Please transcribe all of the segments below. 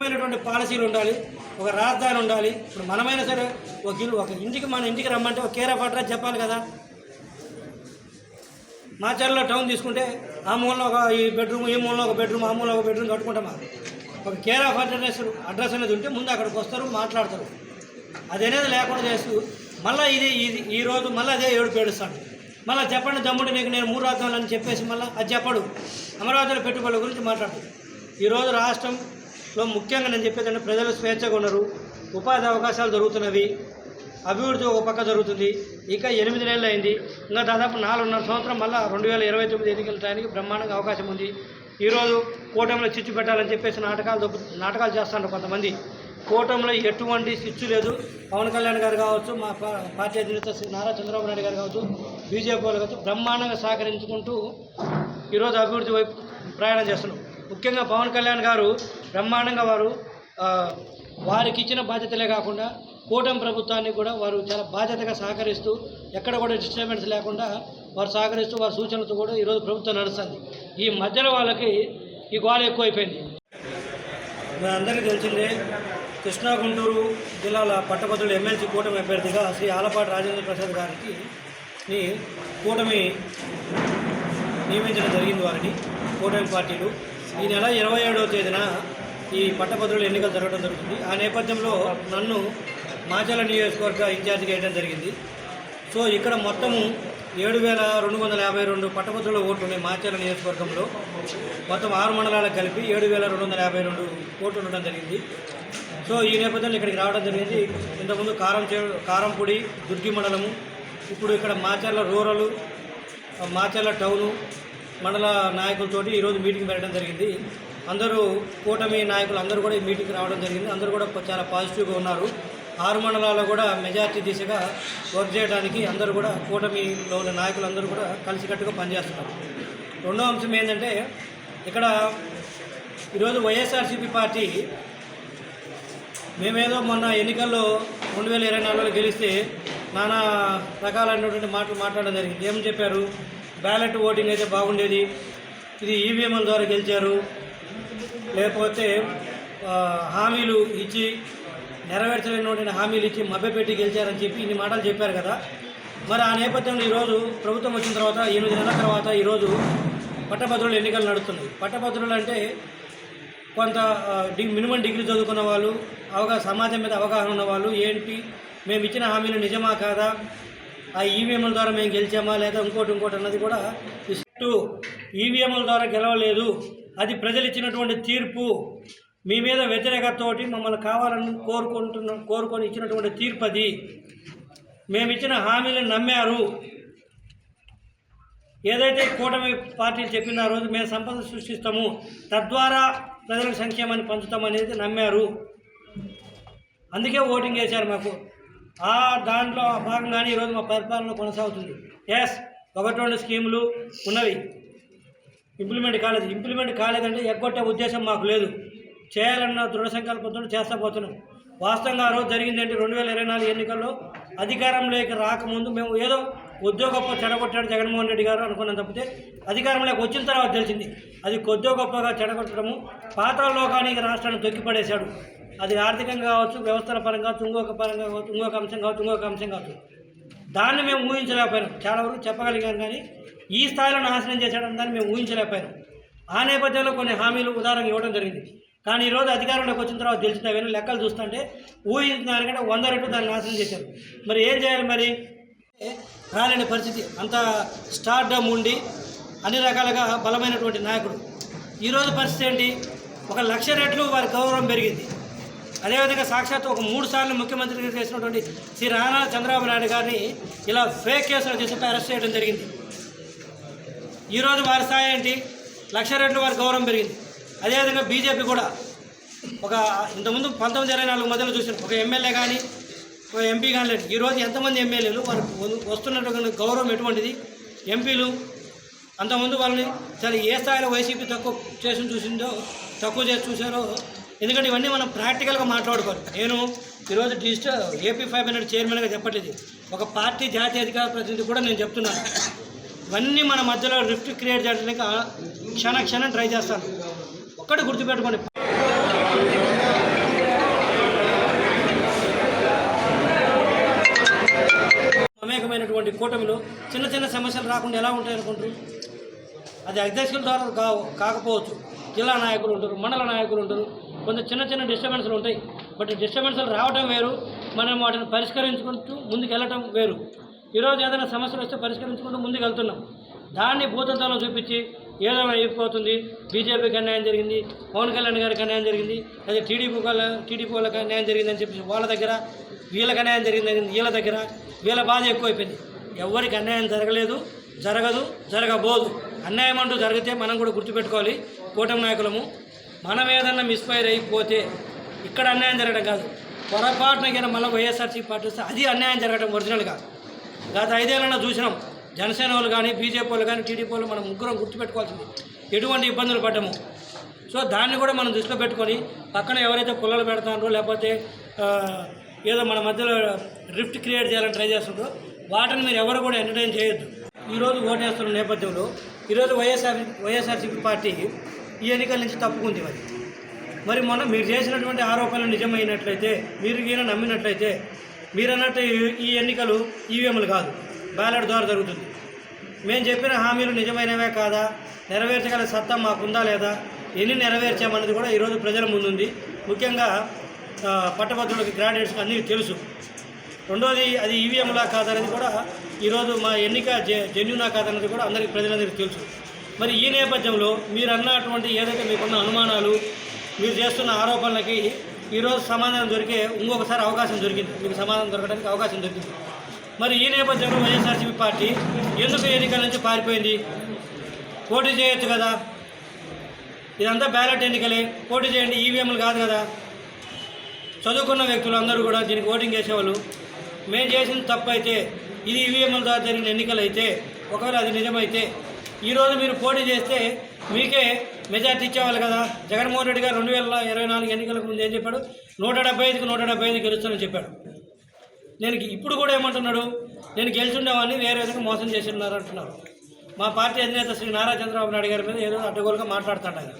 రకమైనటువంటి పాలసీలు ఉండాలి ఒక రాజధాని ఉండాలి. ఇప్పుడు మనమైనా సరే ఒక ఇల్లు ఒక ఇంటికి మన ఇంటికి రమ్మంటే ఒక కేర్ ఆఫ్ అడ్రస్ చెప్పాలి కదా. మా మాచర్లో టౌన్ తీసుకుంటే ఆ మూలలో ఒక ఈ బెడ్రూమ్ ఈ మూలలో ఒక బెడ్రూమ్ ఆ మూలలో ఒక బెడ్రూమ్ కట్టుకుంటామా? ఒక కేర్ ఆఫ్ అడ్రస్ అడ్రస్ అనేది ఉంటే ముందు అక్కడికి వస్తారు మాట్లాడతారు. అది అనేది లేకుండా చేస్తూ మళ్ళీ ఇది ఇది ఈ రోజు మళ్ళీ అదే ఏడు పేడుస్తాడు మళ్ళీ చెప్పండి దమ్ముడు నీకు నేను మూడు రాజ్యాలు అని చెప్పేసి మళ్ళీ అది చెప్పడు. అమరావతిలో పెట్టుబడుల గురించి మాట్లాడుతుంది ఈరోజు లో ముఖ్యంగా నేను చెప్పేదంటే ప్రజలు స్వేచ్ఛగా ఉన్నారు. ఉపాధి అవకాశాలు దొరుకుతున్నవి అభివృద్ధి ఒక పక్క జరుగుతుంది. ఇంకా ఎనిమిది నెలలు అయింది. ఇంకా దాదాపు నాలుగున్నర సంవత్సరం మళ్ళీ రెండు వేల ఇరవై తొమ్మిది ఎన్నికల టైంకి బ్రహ్మాండంగా అవకాశం ఉంది. ఈరోజు కూటమిలో చిచ్చు పెట్టాలని చెప్పేసి నాటకాలు దొబ్బు- నాటకాలు చేస్తున్నారు కొంతమంది. కూటమిలో ఎటువంటి చిచ్చు లేదు. పవన్ కళ్యాణ్ గారు కావచ్చు మా పార్టీ అధినేత శ్రీ నారా చంద్రబాబు నాయుడు గారు కావచ్చు బీజేపీ వాళ్ళు కావచ్చు బ్రహ్మాండంగా సహకరించుకుంటూ ఈరోజు అభివృద్ధి వైపు ప్రయాణం చేస్తున్నాం. ముఖ్యంగా పవన్ కళ్యాణ్ గారు బ్రహ్మాండంగా వారు వారికి ఇచ్చిన బాధ్యతలే కాకుండా కూటమి ప్రభుత్వాన్ని కూడా వారు చాలా బాధ్యతగా సహకరిస్తూ ఎక్కడ కూడా డిస్టర్బెన్స్ లేకుండా వారు సహకరిస్తూ వారి సూచనలతో కూడా ఈరోజు ప్రభుత్వం నడుస్తుంది. ఈ మధ్యలో వాళ్ళకి ఈ గోళ ఎక్కువైపోయింది. మన అందరికీ తెలిసిందే కృష్ణా గుంటూరు జిల్లాల పట్టభద్రుల ఎమ్మెల్సీ కూటమి అభ్యర్థిగా శ్రీ ఆలపాటి రాజేంద్ర ప్రసాద్ గారికి ని కూటమి నియమించడం జరిగింది వారిని కూటమి పార్టీలు. ఈ నెల ఇరవై ఏడవ తేదీన ఈ పట్టభద్రుల ఎన్నికలు జరగడం జరుగుతుంది. ఆ నేపథ్యంలో నన్ను మాచల నియోజకవర్గ ఇన్ఛార్జిగా వేయడం జరిగింది. సో ఇక్కడ మొత్తము ఏడు వేల రెండు వందల యాభై రెండు పట్టభద్రుల ఓట్లు ఉన్నాయి మాచల నియోజకవర్గంలో. మొత్తం ఆరు మండలాలకు కలిపి ఏడు వేల రెండు వందల యాభై రెండు ఓట్లు ఉండడం జరిగింది. సో ఈ నేపథ్యంలో ఇక్కడికి రావడం జరిగింది. ఇంతకుముందు కారం చే కారంపొడి దుర్గి మండలము ఇప్పుడు ఇక్కడ మాచర్ల రూరల్ మాచర్ల టౌను మండల నాయకులతోటి ఈరోజు మీటింగ్ పెట్టడం జరిగింది. అందరూ కూటమి నాయకులు అందరూ కూడా ఈ మీటింగ్కి రావడం జరిగింది. అందరూ కూడా చాలా పాజిటివ్గా ఉన్నారు. ఆరు మండలాల్లో కూడా మెజార్టీ దిశగా వర్క్ చేయడానికి అందరూ కూడా కూటమిలో ఉన్న నాయకులందరూ కూడా కలిసికట్టుగా పనిచేస్తున్నారు. రెండో అంశం ఏంటంటే ఇక్కడ ఈరోజు వైఎస్ఆర్సీపీ పార్టీ మేమేదో మొన్న ఎన్నికల్లో రెండు వేల ఇరవై నాలుగులో గెలిస్తే నానా రకాలైనటువంటి మాటలు మాట్లాడడం జరిగింది. ఏం చెప్పారు? బ్యాలెట్ ఓటింగ్ అయితే బాగుండేది. ఇది ఈవీఎంల ద్వారా గెలిచారు. లేకపోతే హామీలు ఇచ్చి నెరవేర్చలేనటువంటి హామీలు ఇచ్చి మభ్యపెట్టి గెలిచారని చెప్పి ఇన్ని మాటలు చెప్పారు కదా. మరి ఆ నేపథ్యంలో ఈరోజు ప్రభుత్వం వచ్చిన తర్వాత ఎనిమిది నెలల తర్వాత ఈరోజు పట్టభద్రుల ఎన్నికలు నడుస్తున్నాయి. పట్టభద్రులు అంటే కొంత డి మినిమం డిగ్రీ చదువుకున్న వాళ్ళు అవగాహన సమాజం మీద అవగాహన ఉన్న వాళ్ళు ఏంటి మేము ఇచ్చిన హామీలు నిజమా కాదా ఆ ఈవీఎంల ద్వారా మేము గెలిచామా లేదా ఇంకోటి ఇంకోటి అన్నది కూడా ఇస్తూ ఈవీఎంల ద్వారా గెలవలేదు అది ప్రజలు ఇచ్చినటువంటి తీర్పు. మీ మీద వ్యతిరేకతతోటి మమ్మల్ని కావాలని కోరుకుంటున్న కోరుకొని ఇచ్చినటువంటి తీర్పు అది. మేము ఇచ్చిన హామీలను నమ్మారు. ఏదైతే కూటమి పార్టీలు చెప్పిన ఆ రోజు మేము సంపద సృష్టిస్తాము తద్వారా ప్రజలకు సంక్షేమాన్ని పంచుతామనేది నమ్మారు. అందుకే ఓటింగ్ వేశారు మాకు. ఆ దాంట్లో భాగంగానే ఈరోజు మా పరిపాలన కొనసాగుతుంది. ఎస్ ఒకటి రెండు స్కీములు ఉన్నవి. ఇంప్లిమెంట్ కాలేదు. ఇంప్లిమెంట్ కాలేదంటే ఎగ్గొట్టే ఉద్దేశం మాకు లేదు. చేయాలన్న దృఢ సంకల్పంతో చేస్తా పోతున్నాం వాస్తవంగా ఆ రోజు జరిగిందంటే రెండు వేల ఇరవై నాలుగు ఎన్నికల్లో అధికారంలోకి రాకముందు మేము ఏదో కొద్దిగా గొప్ప చెడగొట్టాడు జగన్మోహన్ రెడ్డి గారు అనుకున్నాం తప్పితే అధికారంలోకి వచ్చిన తర్వాత తెలిసింది. అది కొద్దో గొప్పగా చెడగొట్టడము పాతాళ లోకానికి రాష్ట్రాన్ని తొక్కిపడేశాడు. అది ఆర్థికంగా కావచ్చు వ్యవస్థల పరంగా కావచ్చు ఇంకొక పరంగా కావచ్చు ఇంకొక అంశం కావచ్చు ఇంకొక అంశం కావచ్చు. దాన్ని మేము ఊహించలేకపోయాం చాలా వరకు చెప్పగలిగాం కానీ ఈ స్థాయిలో నాశనం చేశాడని దాన్ని మేము ఊహించలేకపోయాం. ఆ నేపథ్యంలో కొన్ని హామీలు ఉదాహరణకు ఇవ్వడం జరిగింది. కానీ ఈరోజు అధికారంలోకి వచ్చిన తర్వాత తెలిసిన కానీ లెక్కలు చూస్తుంటే ఊహించిన దానికంటే వంద రెట్లు దాన్ని నాశనం చేశారు. మరి ఏం చేయాలి మరి? రాలేని పరిస్థితి. అంత స్టార్డమ్ ఉండి అన్ని రకాలుగా బలమైనటువంటి నాయకుడు. ఈరోజు పరిస్థితి ఏంటి? ఒక లక్ష రెట్లు వారి గౌరవం పెరిగింది. అదేవిధంగా సాక్షాత్ ఒక మూడు సార్లు ముఖ్యమంత్రిగా చేసినటువంటి శ్రీ రానా చంద్రబాబు నాయుడు గారిని ఇలా ఫేక్ కేసులు చేసి అరెస్ట్ చేయడం జరిగింది. ఈరోజు వారి స్థాయి ఏంటి? లక్ష రెట్లు వారి గౌరవం పెరిగింది. అదేవిధంగా బీజేపీ కూడా ఒక ఇంతకుముందు పంతొమ్మిది ఇరవై నాలుగు మధ్యలో చూసిన ఒక ఎమ్మెల్యే కానీ ఒక ఎంపీ కానీ లేదు ఈరోజు ఎంతమంది ఎమ్మెల్యేలు వారు వస్తున్నటువంటి గౌరవం ఎటువంటిది? ఎంపీలు అంతకుముందు వాళ్ళని చాలా ఏ స్థాయిలో వైసీపీ తక్కువ చేసి చూసిందో తక్కువ చేసి చూసారో ఎందుకంటే ఇవన్నీ మనం ప్రాక్టికల్గా మాట్లాడుకోవాలి. నేను ఈరోజు డిజిటల్ ఏపీ ఫైవ్ హండ్రెడ్ చైర్మన్గా చెప్పట్లేదు. ఒక పార్టీ జాతీయ అధికార ప్రతినిధి కూడా నేను చెప్తున్నాను. ఇవన్నీ మన మధ్యలో రిఫ్ట్ క్రియేట్ చేయడానికి క్షణ క్షణం ట్రై చేస్తాను. ఒక్కటి గుర్తుపెట్టుకోండి. అనేకమైనటువంటి కూటమిలో చిన్న చిన్న సమస్యలు రాకుండా ఎలా ఉంటాయి అనుకుంటారు? అది అధ్యక్షుల ద్వారా కా కాకపోవచ్చు. జిల్లా నాయకులు ఉంటారు మండల నాయకులు ఉంటారు. కొంత చిన్న చిన్న డిస్టర్బెన్స్లు ఉంటాయి. బట్ డిస్టర్బెన్స్లు రావటం వేరు. మనం వాటిని పరిష్కరించుకుంటూ ముందుకు వెళ్ళటం వేరు. ఈరోజు ఏదైనా సమస్యలు వస్తే పరిష్కరించుకుంటూ ముందుకు వెళ్తున్నాం. దాన్ని భూతత్వంలో చూపించి ఏదైనా అయిపోతుంది. బీజేపీకి అన్యాయం జరిగింది పవన్ కళ్యాణ్ గారికి అన్యాయం జరిగింది అదే టీడీపీ వాళ్ళ టీడీపీ వాళ్ళకి అన్యాయం జరిగిందని చెప్పి వాళ్ళ దగ్గర వీళ్ళకి అన్యాయం జరిగింది వీళ్ళ దగ్గర వీళ్ళ బాధ ఎక్కువైపోయింది. ఎవరికి అన్యాయం జరగలేదు జరగదు జరగబోదు. అన్యాయం అంటూ జరిగితే మనం కూడా గుర్తుపెట్టుకోవాలి. కూటమి నాయకులము మనం ఏదన్నా మిస్ఫైర్ అయిపోతే ఇక్కడ అన్యాయం జరగడం కాదు. పొరపాటున కింద మళ్ళీ వైఎస్ఆర్సీ పార్టీ వస్తే అది అన్యాయం జరగడం ఒరిజినల్ కాదు. గత ఐదేళ్ళలో చూసినాం. జనసేన వాళ్ళు కానీ బీజేపీ వాళ్ళు కానీ టీడీపీ వాళ్ళు మనం ముగ్గురం గుర్తుపెట్టుకోవాల్సింది. ఎటువంటి ఇబ్బందులు పడ్డాము. సో దాన్ని కూడా మనం దృష్టిలో పెట్టుకొని పక్కన ఎవరైతే పుల్లలు పెడతారో లేకపోతే ఏదో మన మధ్యలో రిఫ్ట్ క్రియేట్ చేయాలని ట్రై చేస్తుంటారో వాటిని మీరు ఎవరు కూడా ఎంటర్టైన్ చేయొద్దు. ఈరోజు ఓటేస్తున్న నేపథ్యంలో ఈరోజు వైఎస్ఆర్ వైఎస్ఆర్సీపీ పార్టీ ఈ ఎన్నికల నుంచి తప్పుకుంది మరి. మరి మొన్న మీరు చేసినటువంటి ఆరోపణలు నిజమైనట్లయితే మీరు ఈయన నమ్మినట్లయితే మీరు అన్నట్టు ఈ- ఎన్నికలు ఈవీఎంలు కాదు. బ్యాలెట్ ద్వారా జరుగుతుంది. మేము చెప్పిన హామీలు నిజమైనవే కాదా? నెరవేర్చగల సత్తా మాకుందా లేదా? ఎన్ని నెరవేర్చామన్నది కూడా ఈరోజు ప్రజల ముందుంది. ముఖ్యంగా పట్టభద్రులకి గ్రాడ్యుయేట్స్ అన్నీ తెలుసు. రెండోది అది ఈవీఎంలా కాదనేది కూడా ఈరోజు మా ఎన్నిక జెన్యునా కాదన్నది కూడా అందరికీ ప్రజలందరికీ తెలుసు. మరి ఈ నేపథ్యంలో మీరు అన్నటువంటి ఏదైతే మీకున్న అనుమానాలు మీరు చేస్తున్న ఆరోపణలకి ఈరోజు సమాధానం దొరికే ఇంకొకసారి అవకాశం దొరికింది. మీకు సమాధానం దొరకడానికి అవకాశం దొరికింది. మరి ఈ నేపథ్యంలో వైఎస్ఆర్సీపీ పార్టీ ఎందుకు ఎన్నికల నుంచి పారిపోయింది? పోటీ చేయొచ్చు కదా. ఇదంతా బ్యాలెట్ ఎన్నికలే. పోటీ చేయండి ఈవీఎంలు కాదు కదా. చదువుకున్న వ్యక్తులు అందరూ కూడా దీనికి ఓటింగ్ చేసేవాళ్ళు. మేము చేసిన తప్పు అయితే ఇది ఈవీఎంల ద్వారా జరిగిన ఎన్నికలు అయితే ఒకవేళ అది నిజమైతే ఈరోజు మీరు పోటీ చేస్తే మీకే మెజార్టీ ఇచ్చేవాళ్ళు కదా. జగన్మోహన్ రెడ్డి గారు రెండు వేల ఇరవై నాలుగు ఎన్నికలకు ముందు ఏం చెప్పాడు? నూట డెబ్బై ఐదుకి నూట డెబ్బై ఐదు గెలుస్తానని చెప్పాడు. నేను ఇప్పుడు కూడా ఏమంటున్నాడు? నేను గెలుచుండేవాడిని వేరే విధంగా మోసం చేసి ఉన్నారు అంటున్నారు. మా పార్టీ అధినేత శ్రీ నారా చంద్రబాబు నాయుడు గారి మీద ఏదో అడ్డగోలుగా మాట్లాడుతాడు ఆయన.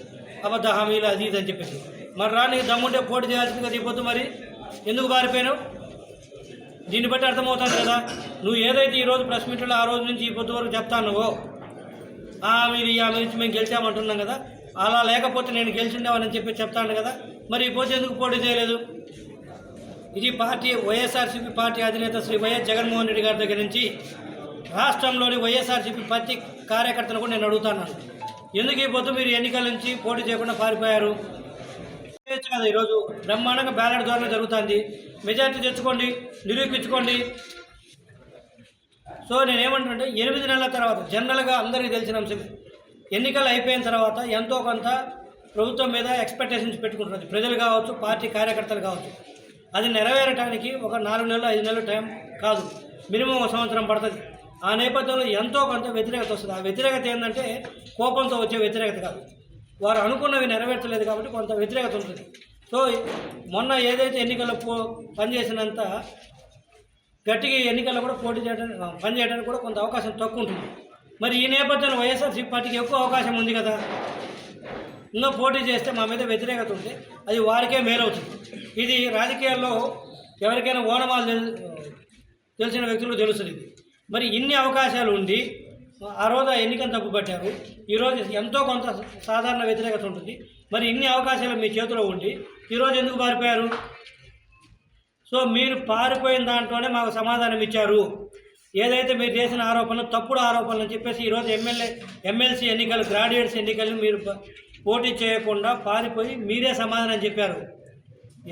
అబద్ధ హామీలు అది ఇది అని చెప్పేసి. మరి రా నీకు దమ్ముంటే పోటీ చేయాల్సిందిగా దిగిపోతు మరి. ఎందుకు పారిపోయావు దీన్ని బట్టి అర్థమవుతుంది కదా. నువ్వు ఏదైతే ఈరోజు ప్రెస్ మీట్లో ఆ రోజు నుంచి ఈ పొద్దు వరకు చెప్తానువో ఆ మీరు ఈ ఆమె నుంచి మేము గెలిచామంటున్నాం కదా. అలా లేకపోతే నేను గెలిచిండేవానని చెప్పి చెప్తాను కదా. మరి ఈ పోతే ఎందుకు పోటీ చేయలేదు? ఇది పార్టీ వైఎస్ఆర్సీపీ పార్టీ అధినేత శ్రీ వైఎస్ జగన్మోహన్ రెడ్డి గారి దగ్గర నుంచి రాష్ట్రంలోని వైఎస్ఆర్సీపీ పార్టీ కార్యకర్తలు కూడా నేను అడుగుతాను ఎందుకు ఈ పొద్దు మీరు ఎన్నికల నుంచి పోటీ చేయకుండా పారిపోయారు? కదా ఈరోజు. బ్రహ్మాండంగా బ్యాలెట్ ద్వారా జరుగుతుంది. మెజార్టీ తెచ్చుకోండి నిరూపించుకోండి. సో నేనేమంటుంటే ఎనిమిది నెలల తర్వాత జనరల్గా అందరికీ తెలిసిన అంశం. ఎన్నికలు అయిపోయిన తర్వాత ఎంతో కొంత ప్రభుత్వం మీద ఎక్స్పెక్టేషన్స్ పెట్టుకుంటున్నది. ప్రజలు కావచ్చు పార్టీ కార్యకర్తలు కావచ్చు. అది నెరవేరటానికి ఒక నాలుగు నెలలు ఐదు నెలలు టైం కాదు. మినిమం ఒక సంవత్సరం పడుతుంది. ఆ నేపథ్యంలో ఎంతో కొంత వ్యతిరేకత వస్తుంది. ఆ వ్యతిరేకత ఏంటంటే కోపంతో వచ్చే వ్యతిరేకత కాదు. వారు అనుకున్నవి నెరవేర్చలేదు కాబట్టి కొంత వ్యతిరేకత ఉంటుంది. సో మొన్న ఏదైతే ఎన్నికల్లో పో పనిచేసినంత గట్టిగా ఎన్నికల్లో కూడా పోటీ చేయడానికి పనిచేయడానికి కూడా కొంత అవకాశం తక్కువ ఉంటుంది. మరి ఈ నేపథ్యంలో వైఎస్ఆర్సీ పార్టీకి ఎక్కువ అవకాశం ఉంది కదా? ఇంకా పోటీ చేస్తే మా మీద వ్యతిరేకత ఉంది. అది వారికే మేలవుతుంది. ఇది రాజకీయాల్లో ఎవరికైనా ఓనమాలు తెలిసిన వ్యక్తులకు తెలుస్తుంది మరి ఇన్ని అవకాశాలు ఉండి ఆ రోజు ఆ ఎన్నికను తప్పుపట్టారు. ఈరోజు ఎంతో కొంత సాధారణ వ్యతిరేకత ఉంటుంది. మరి ఇన్ని అవకాశాలు మీ చేతిలో ఉండి ఈరోజు ఎందుకు పారిపోయారు? సో మీరు పారిపోయిన దాంట్లోనే మాకు సమాధానం ఇచ్చారు. ఏదైతే మీరు చేసిన ఆరోపణలు తప్పుడు ఆరోపణలు అని చెప్పేసి ఈరోజు ఎమ్మెల్యే ఎమ్మెల్సీ ఎన్నికలు గ్రాడ్యుయేట్స్ ఎన్నికలు మీరు పోటీ చేయకుండా పారిపోయి మీరే సమాధానం చెప్పారు.